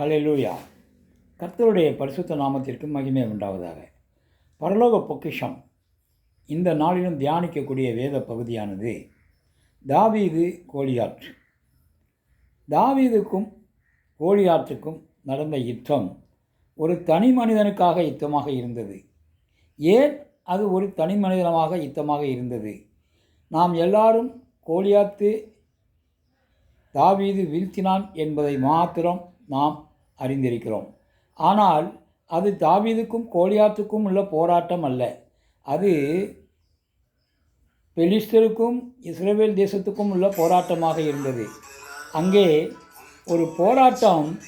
Hallelujah கர்த்தருடைய பரிசுத்த நாமத்திற்கு மகிமை உண்டாவதாக. பரலோக பொக்கிஷம். இந்த நாளிலும் தியானிக்கக்கூடிய வேத பகுதியானது தாவீது கோழியாற்று தாவீதுக்கும் கோழியாற்றுக்கும் நடந்த யுத்தம் ஒரு தனி மனிதனுக்காக யுத்தமாக இருந்தது. ஏன் அது ஒரு தனி மனிதனமாக யுத்தமாக இருந்தது? நாம் எல்லாரும் கோழியாத்து தாவீது வீழ்த்தினான் என்பதை மாத்திரம் நாம் அறிந்திருக்கிறோம். ஆனால் அது தாவீதுக்கும் கோலியாத்துக்கும் உள்ள போராட்டம் அல்ல. அது பெலிஸ்தருக்கும் இஸ்ரேல் தேசத்துக்கும் உள்ள போராட்டமாக இருந்தது. அங்கே ஒரு போராட்டம்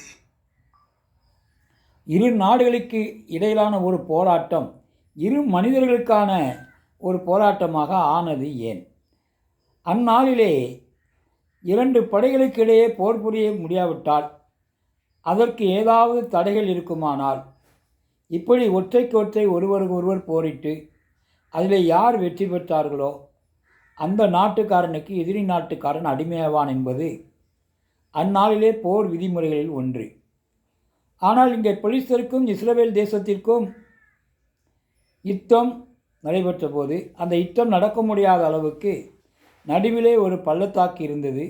இரு நாடுகளுக்கு இடையிலான ஒரு போராட்டம் இரு மனிதர்களுக்கான ஒரு போராட்டமாக ஆனது ஏன்? அந்நாளிலே இரண்டு படைகளுக்கு இடையே போர் புரிய முடியாவிட்டால் அதற்கு ஏதாவது தடைகள் இருக்குமானால் இப்படி ஒற்றைக்கு ஒற்றை ஒருவருக்கு ஒருவர் போரிட்டு அதில் யார் வெற்றி பெற்றார்களோ அந்த நாட்டுக்காரனுக்கு எதிரி நாட்டுக்காரன் அடிமையாவான் என்பது அந்நாளிலே போர் விதிமுறைகளில் ஒன்று. ஆனால் இங்கே பொலிசருக்கும் இஸ்ரேல் தேசத்திற்கும் யுத்தம் நடைபெற்ற போது அந்த யுத்தம் நடக்க முடியாத அளவுக்கு நடுவிலே ஒரு பள்ளத்தாக்கு இருந்தது.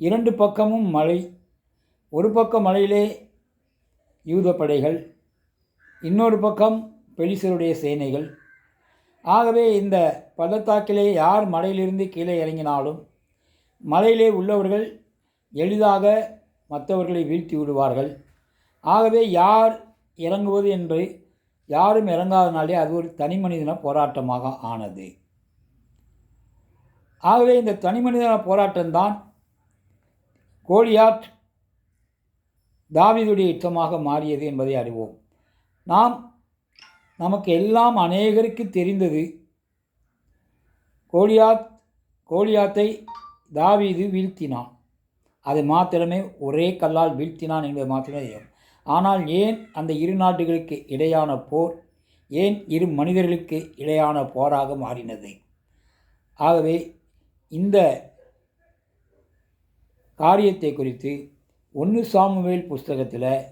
இரண்டு பக்கமும் மலை ஒரு பக்கம் மலையிலே யூத படைகள் இன்னொரு பக்கம் பெலிசருடைய சேனைகள். ஆகவே இந்த பள்ளத்தாக்கிலே யார் மலையிலிருந்து கீழே இறங்கினாலும் மலையிலே உள்ளவர்கள் எளிதாக மற்றவர்களை வீழ்த்தி விடுவார்கள். ஆகவே யார் இறங்குவது என்று யாரும் இறங்காதனாலே அது ஒரு தனி மனிதன போராட்டமாக ஆனது. ஆகவே இந்த தனி மனிதன போராட்டம்தான் கோலியாட் தாவீதுடைய யுத்தமாக மாறியது என்பதை அறிவோம். நாம் நமக்கு எல்லாம் அநேகருக்கு தெரிந்தது கோலியாத் கோலியாத்தை தாவீது வீழ்த்தினான். அது மாத்திரமே ஒரே கல்லால் வீழ்த்தினான் என்பது மாத்திரமே தெரியும். ஆனால் ஏன் அந்த இரு நாடுகளுக்கு இடையான போர் ஏன் இரு மனிதர்களுக்கு இடையான போராக மாறினது? ஆகவே இந்த காரியத்தை குறித்து ஒன்று சாமுவேல் புஸ்தகத்தில்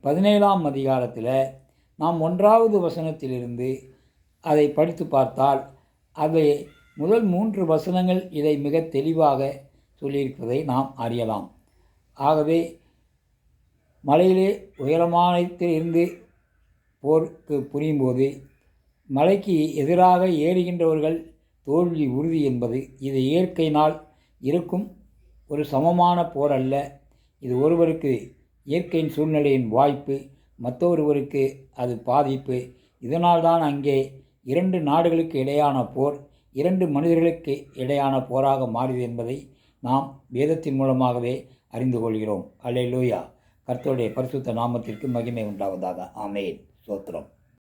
பதினேழாம் அதிகாரத்தில் நாம் ஒன்றாவது வசனத்திலிருந்து அதை படித்து பார்த்தால் அதை முதல் மூன்று வசனங்கள் இதை மிக தெளிவாக சொல்லியிருப்பதை நாம் அறியலாம். ஆகவே மலையிலே உயரமானத்தில் இருந்து போருக்கு புரியும்போது மலைக்கு எதிராக ஏறுகின்றவர்கள் தோல்வி உறுதி என்பது இது இயற்கையினால் இருக்கும் ஒரு சமமான போர் அல்ல. இது ஒருவருக்கு இயற்கையின் சூழ்நிலையின் வாய்ப்பு மற்றொருவருக்கு அது பாதிப்பு. இதனால்தான் அங்கே இரண்டு நாடுகளுக்கு இடையான போர் இரண்டு மனிதர்களுக்கு இடையான போராக மாறியது என்பதை நாம் வேதத்தின் மூலமாகவே அறிந்து கொள்கிறோம். அல்லேலூயா. கர்த்தருடைய பரிசுத்த நாமத்திற்கு மகிமை உண்டாவதாக. ஆமேன். சோத்திரம்